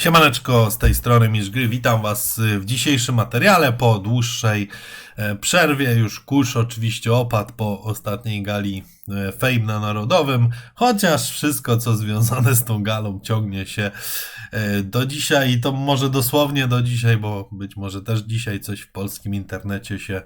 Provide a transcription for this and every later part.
Siemaneczko, z tej strony Misz Gry. Witam Was w dzisiejszym materiale po dłuższej przerwie. Już kurz oczywiście opadł po ostatniej gali e, Fame na Narodowym, chociaż wszystko co związane z tą galą ciągnie się e, do dzisiaj i to może dosłownie do dzisiaj, bo być może też dzisiaj coś w polskim internecie się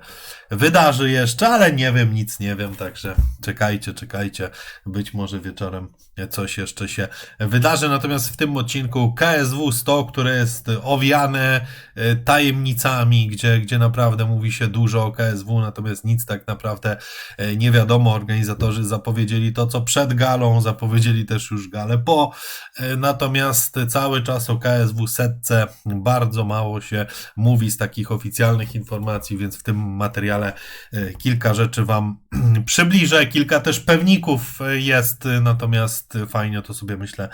wydarzy jeszcze, ale nie wiem, nic nie wiem, także czekajcie, czekajcie. Być może wieczorem coś jeszcze się wydarzy. Natomiast w tym odcinku KSW 100, które jest owiane e, tajemnicami, gdzie, gdzie naprawdę mówi się dużo o KSW, natomiast nic tak naprawdę e, nie wiadomo. Organizatorzy zapowiedzieli to, co przed galą, zapowiedzieli też już galę po. E, natomiast cały czas o KSW setce bardzo mało się mówi z takich oficjalnych informacji, więc w tym materiale kilka rzeczy Wam przybliżę. Kilka też pewników jest, natomiast fajnie to sobie myślę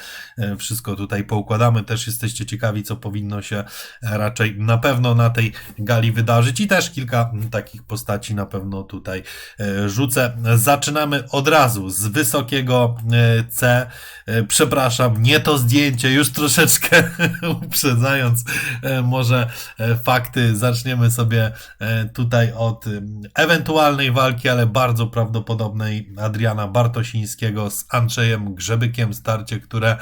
wszystko tutaj poukładamy. Też jesteście ciekawi, co powinno się raczej na pewno na tej gali wydarzyć i też kilka takich postaci na pewno tutaj e, rzucę. Zaczynamy od razu z wysokiego e, C. E, przepraszam, nie to zdjęcie, już troszeczkę uprzedzając może fakty. Zaczniemy sobie tutaj od ewentualnej walki, ale bardzo prawdopodobnej Adriana Bartosińskiego z Andrzejem Grzebykiem. Starcie, które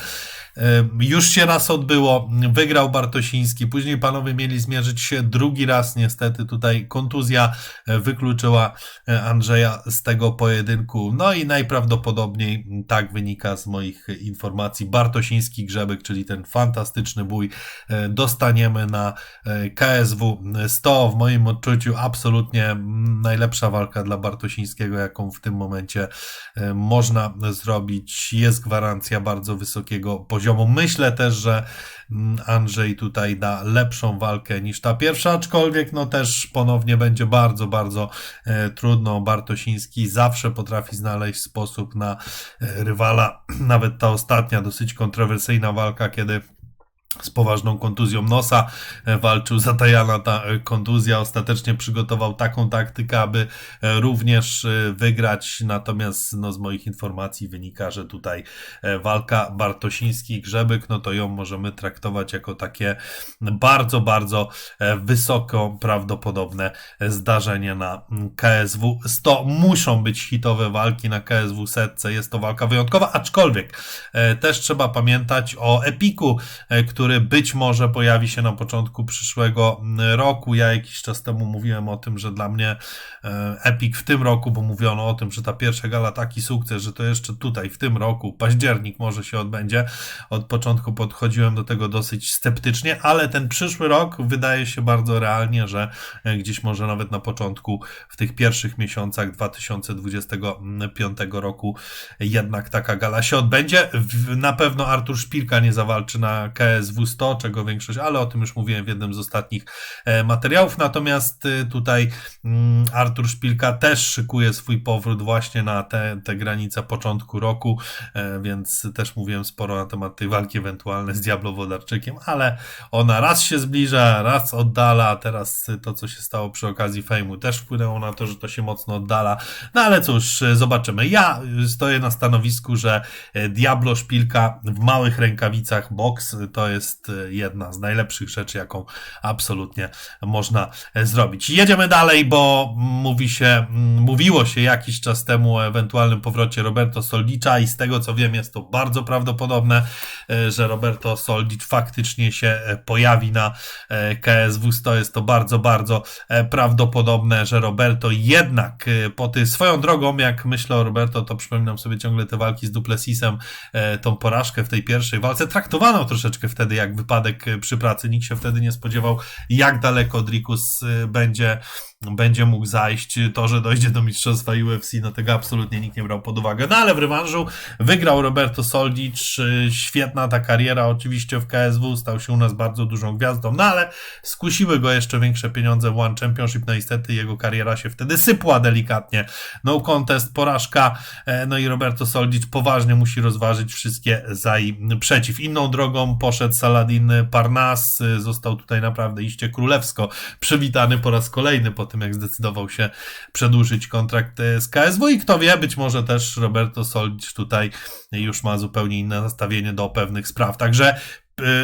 już się raz odbyło, wygrał Bartosiński, później panowie mieli zmierzyć się drugi raz, niestety tutaj kontuzja e, wykluczyła e, Andrzeja z tego pojedynku, no i najprawdopodobniej tak wynika z moich informacji, Bartosiński Grzebek, czyli ten fantastyczny bój e, dostaniemy na KSW 100, w. Moim odczuciu absolutnie najlepsza walka dla Bartosińskiego, jaką w tym momencie można zrobić, jest gwarancja bardzo wysokiego poziomu, myślę też, że mm, Andrzej tutaj da lepszą walkę niż ta pierwsza, aczkolwiek no też ponownie będzie bardzo, bardzo e, trudno. Bartosiński zawsze potrafi znaleźć sposób na e, rywala. Nawet ta ostatnia dosyć kontrowersyjna walka, kiedy z poważną kontuzją nosa, e, walczył Zatajana ta e, kontuzja, ostatecznie przygotował taką taktykę, aby e, również wygrać, natomiast no, z moich informacji wynika, że tutaj walka Bartosiński-Grzebyk, no to ją możemy traktować jako takie bardzo, bardzo wysoko prawdopodobne zdarzenie na KSW 100. Muszą być hitowe walki na KSW setce, jest to walka wyjątkowa, aczkolwiek też trzeba pamiętać o Epiku, który który być może pojawi się na początku przyszłego roku. Ja jakiś czas temu mówiłem o tym, że dla mnie e, Epic w tym roku, bo mówiono o tym, że ta pierwsza gala taki sukces, że to jeszcze tutaj w tym roku, październik może się odbędzie. Od początku podchodziłem do tego dosyć sceptycznie, ale ten przyszły rok wydaje się bardzo realnie, że e, gdzieś może nawet na początku, w tych pierwszych miesiącach 2025 roku jednak taka gala się odbędzie. Na pewno Artur Szpilka nie zawalczy na KS SW100, czego większość, ale o tym już mówiłem w jednym z ostatnich e, materiałów. Natomiast e, tutaj mm, Artur Szpilka też szykuje swój powrót właśnie na te, te granice początku roku, e, więc też mówiłem sporo na temat tej walki ewentualnej z Diablo Wodarczykiem, ale ona raz się zbliża, raz oddala, teraz to, co się stało przy okazji fejmu, też wpłynęło na to, że to się mocno oddala. No ale cóż, zobaczymy. Ja stoję na stanowisku, że Diablo Szpilka w małych rękawicach box to jest jest e, jedna z najlepszych rzeczy, jaką absolutnie można e, zrobić. Jedziemy dalej, bo mówi się, mówiło się jakiś czas temu o ewentualnym powrocie Roberto Soldicza i z tego co wiem jest to bardzo prawdopodobne, e, że Roberto Soldic faktycznie się pojawi na KSW 100. Jest to bardzo, bardzo prawdopodobne, że Roberto jednak po tej swoją drogą, jak myślę o Roberto, to przypominam sobie ciągle te walki z Duplessisem, tą porażkę w tej pierwszej walce, traktowano troszeczkę wtedy jak wypadek e, przy pracy. Nikt się wtedy nie spodziewał, jak daleko Drikus e, będzie będzie mógł zajść. To, że dojdzie do mistrzostwa UFC, no tego absolutnie nikt nie brał pod uwagę. No ale w rewanżu wygrał Roberto Soldic. Świetna ta kariera oczywiście w KSW, stał się u nas bardzo dużą gwiazdą, no ale skusiły go jeszcze większe pieniądze w One Championship. No niestety jego kariera się wtedy sypła delikatnie. No contest, porażka, e, no i Roberto Soldic poważnie musi rozważyć wszystkie za i przeciw. Inną drogą poszedł Saladin Parnas, został tutaj naprawdę iście królewsko przywitany po raz kolejny po tym, jak zdecydował się przedłużyć kontrakt e, z KSW i kto wie, być może też Roberto Soldic tutaj już ma zupełnie inne nastawienie do pewnych spraw. Także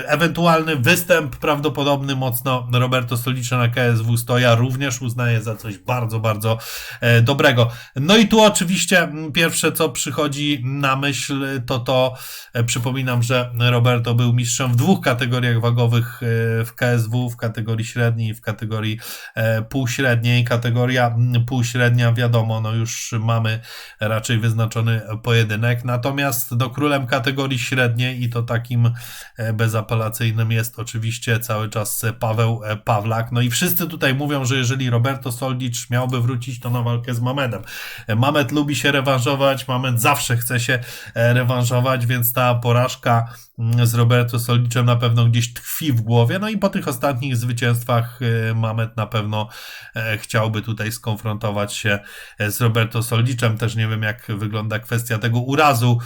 ewentualny występ prawdopodobny mocno Roberto Solicze na KSW Stoja również uznaję za coś bardzo, bardzo e, dobrego. No i tu oczywiście pierwsze co przychodzi na myśl to to, e, przypominam, że Roberto był mistrzem w dwóch kategoriach wagowych e, w KSW, w kategorii średniej i w kategorii półśredniej. Kategoria półśrednia wiadomo, no już mamy raczej wyznaczony pojedynek, natomiast do królem kategorii średniej i to takim e, bezapelacyjnym jest oczywiście cały czas Paweł e, Pawlak. No i wszyscy tutaj mówią, że jeżeli Roberto Soldic miałby wrócić, to na walkę z Mamedem. E, Mamed lubi się rewanżować, Mamed zawsze chce się e, rewanżować, więc ta porażka mm, z Roberto Soldicem na pewno gdzieś tkwi w głowie. No i po tych ostatnich zwycięstwach Mamed na pewno chciałby tutaj skonfrontować się z Roberto Soldicem. Też nie wiem, jak wygląda kwestia tego urazu,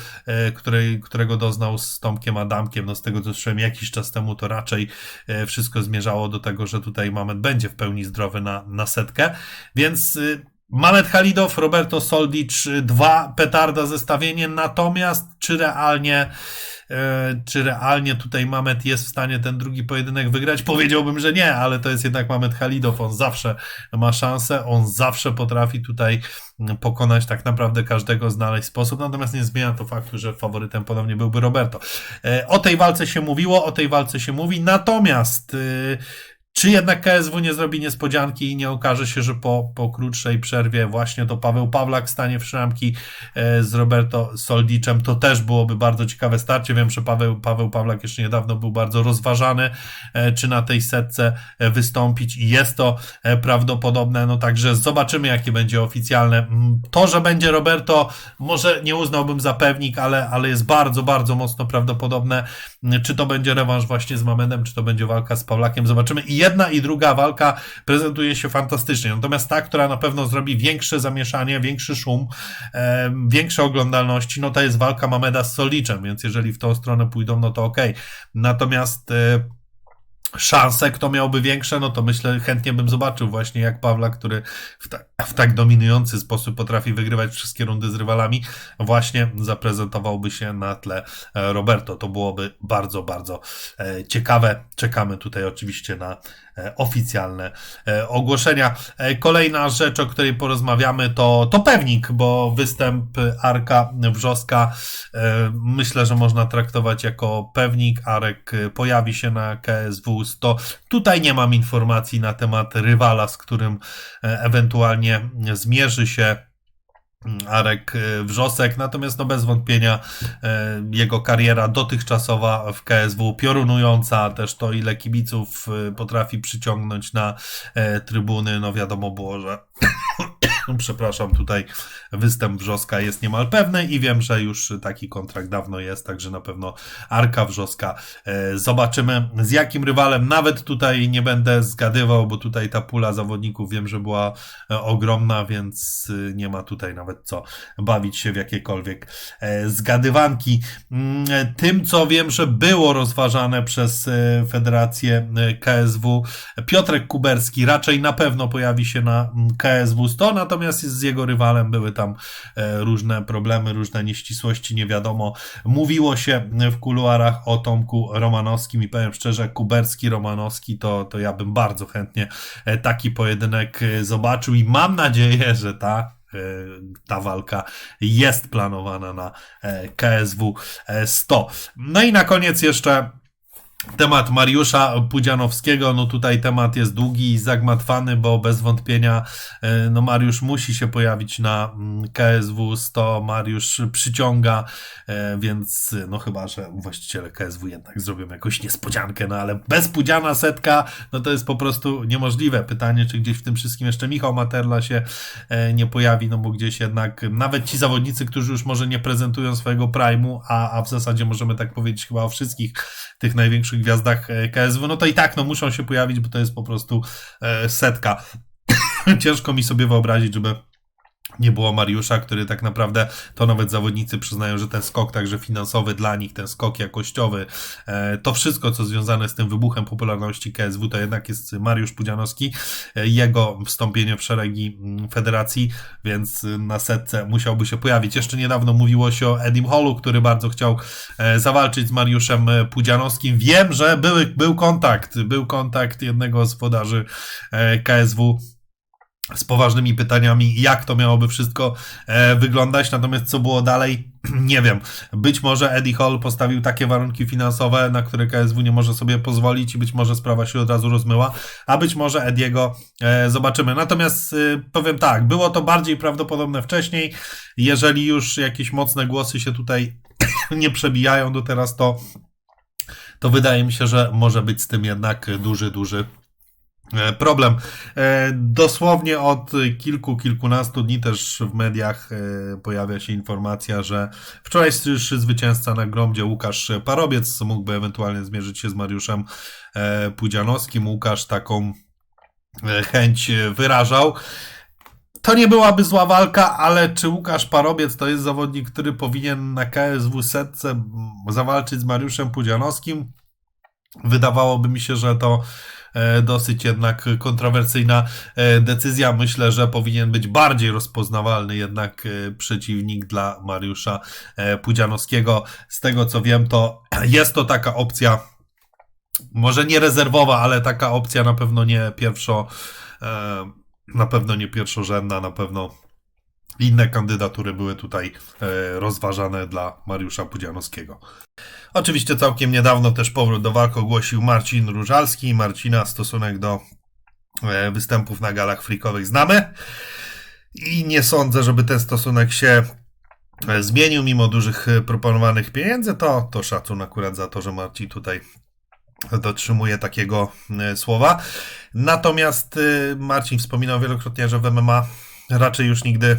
której, którego doznał z Tomkiem Adamkiem. No z tego co słyszałem jakiś czas temu, to raczej e, wszystko zmierzało do tego, że tutaj Mamed będzie w pełni zdrowy na, na setkę. Więc y, Mamet Halidow, Roberto Soldic, dwa petarda zestawienie, natomiast czy realnie e, czy realnie tutaj Mamet jest w stanie ten drugi pojedynek wygrać? Powiedziałbym, że nie, ale to jest jednak Mamet Halidow, on zawsze ma szansę, on zawsze potrafi tutaj mm, pokonać tak naprawdę każdego, znaleźć sposób, natomiast nie zmienia to faktu, że faworytem ponownie byłby Roberto. E, O tej walce się mówiło, o tej walce się mówi, natomiast y, czy jednak KSW nie zrobi niespodzianki i nie okaże się, że po, po krótszej przerwie właśnie to Paweł Pawlak stanie w szramki e, z Roberto Soldiczem, to też byłoby bardzo ciekawe starcie. Wiem, że Paweł, Paweł Pawlak jeszcze niedawno był bardzo rozważany, e, czy na tej setce e, wystąpić i jest to prawdopodobne, no także zobaczymy, jakie będzie oficjalne. Mm, To, że będzie Roberto, może nie uznałbym za pewnik, ale, ale jest bardzo, bardzo mocno prawdopodobne. Mm, Czy to będzie rewanż właśnie z Mamedem, czy to będzie walka z Pawlakiem, zobaczymy. I jedna i druga walka prezentuje się fantastycznie. Natomiast ta, która na pewno zrobi większe zamieszanie, większy szum, e, większe oglądalności, no to jest walka Mameda z Soliczem, więc jeżeli w tą stronę pójdą, no to okej. Natomiast e, szanse, kto miałby większe, no to myślę, chętnie bym zobaczył właśnie jak Pawla, który w, ta, w tak dominujący sposób potrafi wygrywać wszystkie rundy z rywalami, właśnie zaprezentowałby się na tle e, Roberto. To byłoby bardzo, bardzo e, ciekawe. Czekamy tutaj oczywiście na oficjalne e, ogłoszenia. E, Kolejna rzecz, o której porozmawiamy, to, to pewnik, bo występ Arka Wrzoska e, myślę, że można traktować jako pewnik. Arek e, pojawi się na KSW 100. Tutaj nie mam informacji na temat rywala, z którym e, ewentualnie zmierzy się Arek e, Wrzosek, natomiast no bez wątpienia e, jego kariera dotychczasowa w KSW piorunująca, też to ile kibiców e, potrafi przyciągnąć na e, trybuny, no wiadomo było, że przepraszam, tutaj występ Wrzoska jest niemal pewny i wiem, że już taki kontrakt dawno jest, także na pewno Arka Wrzoska. E, Zobaczymy z jakim rywalem, nawet tutaj nie będę zgadywał, bo tutaj ta pula zawodników wiem, że była e, ogromna, więc y, nie ma tutaj nawet co bawić się w jakiekolwiek e, zgadywanki. Mm, e, Tym, co wiem, że było rozważane przez e, Federację e, KSW, Piotrek Kuberski raczej na pewno pojawi się na mm, KSW 100, natomiast z jego rywalem były tam e, różne problemy, różne nieścisłości, nie wiadomo. Mówiło się w kuluarach o Tomku Romanowskim i powiem szczerze, Kuberski, Romanowski, to, to ja bym bardzo chętnie e, taki pojedynek e, zobaczył i mam nadzieję, że ta ta walka jest planowana na KSW e, 100. No i na koniec jeszcze Temat Mariusza Pudzianowskiego, no tutaj temat jest długi i zagmatwany, bo bez wątpienia e, no Mariusz musi się pojawić na mm, KSW 100, Mariusz przyciąga, e, więc no chyba, że właściciele KSW jednak zrobią jakąś niespodziankę, no ale bez Pudziana setka, no to jest po prostu niemożliwe. Pytanie, czy gdzieś w tym wszystkim jeszcze Michał Materla się e, nie pojawi, no bo gdzieś jednak nawet ci zawodnicy, którzy już może nie prezentują swojego prime'u, a, a w zasadzie możemy tak powiedzieć chyba o wszystkich tych największych gwiazdach e, KSW, no to i tak no muszą się pojawić, bo to jest po prostu e, setka. Ciężko mi sobie wyobrazić, żeby nie było Mariusza, który tak naprawdę, to nawet zawodnicy przyznają, że ten skok także finansowy dla nich, ten skok jakościowy, e, to wszystko, co związane z tym wybuchem popularności KSW, to jednak jest Mariusz Pudzianowski, e, jego wstąpienie w szeregi mm, federacji, więc na setce musiałby się pojawić. Jeszcze niedawno mówiło się o Edim Hallu, który bardzo chciał e, zawalczyć z Mariuszem Pudzianowskim. Wiem, że były, był kontakt, był kontakt jednego z wodarzy KSW z poważnymi pytaniami, jak to miałoby wszystko e, wyglądać, natomiast co było dalej, nie wiem. Być może Eddie Hall postawił takie warunki finansowe, na które KSW nie może sobie pozwolić i być może sprawa się od razu rozmyła, a być może Ediego e, zobaczymy. Natomiast e, powiem tak, było to bardziej prawdopodobne wcześniej. Jeżeli już jakieś mocne głosy się tutaj nie przebijają do teraz, to to wydaje mi się, że może być z tym jednak duży, duży problem. E, dosłownie od kilku, kilkunastu dni też w mediach e, pojawia się informacja, że wczorajszy zwycięzca na Gromdzie Łukasz Parobiec mógłby ewentualnie zmierzyć się z Mariuszem Pudzianowskim. Łukasz taką chęć wyrażał. To nie byłaby zła walka, ale czy Łukasz Parobiec to jest zawodnik, który powinien na KSW setce zawalczyć z Mariuszem Pudzianowskim? Wydawałoby mi się, że to E, dosyć jednak kontrowersyjna e, decyzja. Myślę, że powinien być bardziej rozpoznawalny jednak e, przeciwnik dla Mariusza Pudzianowskiego. Z tego co wiem, to jest to taka opcja, może nie rezerwowa, ale taka opcja na pewno nie pierwszo, na pewno nie pierwszorzędna, na pewno inne kandydatury były tutaj rozważane dla Mariusza Pudzianowskiego. Oczywiście całkiem niedawno też powrót do walk ogłosił Marcin Różalski. Marcina stosunek do e, występów na galach frikowych znamy. I nie sądzę, żeby ten stosunek się e, zmienił mimo dużych e, proponowanych pieniędzy. To, to szacun akurat za to, że Marcin tutaj dotrzymuje takiego słowa. Natomiast Marcin wspominał wielokrotnie, że w MMA raczej już nigdy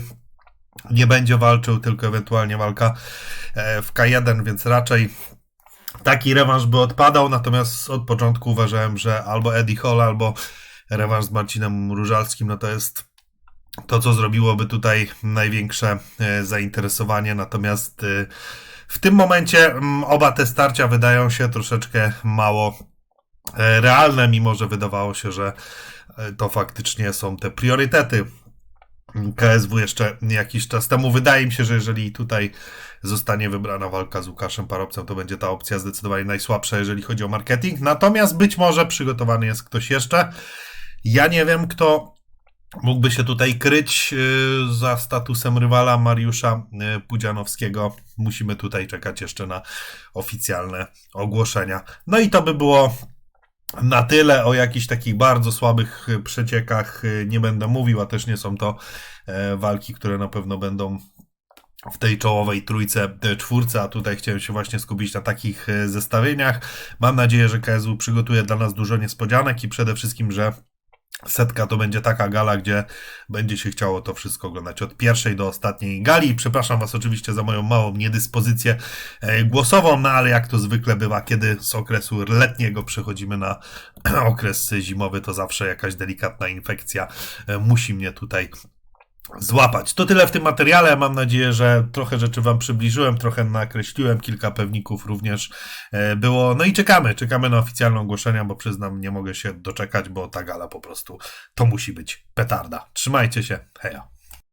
nie będzie walczył, tylko ewentualnie walka w K1, więc raczej taki rewanż by odpadał, natomiast od początku uważałem, że albo Eddie Hall, albo rewanż z Marcinem Różalskim, no to jest to, co zrobiłoby tutaj największe e, zainteresowanie, natomiast e, w tym momencie oba te starcia wydają się troszeczkę mało e, realne, mimo że wydawało się, że to faktycznie są te priorytety KSW jeszcze jakiś czas temu. Wydaje mi się, że jeżeli tutaj zostanie wybrana walka z Łukaszem Parobcem, to będzie ta opcja zdecydowanie najsłabsza, jeżeli chodzi o marketing. Natomiast być może przygotowany jest ktoś jeszcze. Ja nie wiem, kto mógłby się tutaj kryć y, za statusem rywala Mariusza y, Pudzianowskiego. Musimy tutaj czekać jeszcze na oficjalne ogłoszenia. No i to by było na tyle o jakichś takich bardzo słabych przeciekach nie będę mówił, a też nie są to e, walki, które na pewno będą w tej czołowej trójce, e, czwórce, a tutaj chciałem się właśnie skupić na takich e, zestawieniach. Mam nadzieję, że KSW przygotuje dla nas dużo niespodzianek i przede wszystkim, że Setka to będzie taka gala, gdzie będzie się chciało to wszystko oglądać od pierwszej do ostatniej gali. Przepraszam Was oczywiście za moją małą niedyspozycję e, głosową, no ale jak to zwykle bywa, kiedy z okresu letniego przechodzimy na okres zimowy, to zawsze jakaś delikatna infekcja musi mnie tutaj złapać. To tyle w tym materiale. Mam nadzieję, że trochę rzeczy Wam przybliżyłem, trochę nakreśliłem, kilka pewników również e, było. No i czekamy, czekamy na oficjalne ogłoszenia, bo przyznam, nie mogę się doczekać, bo ta gala po prostu to musi być petarda. Trzymajcie się, heja.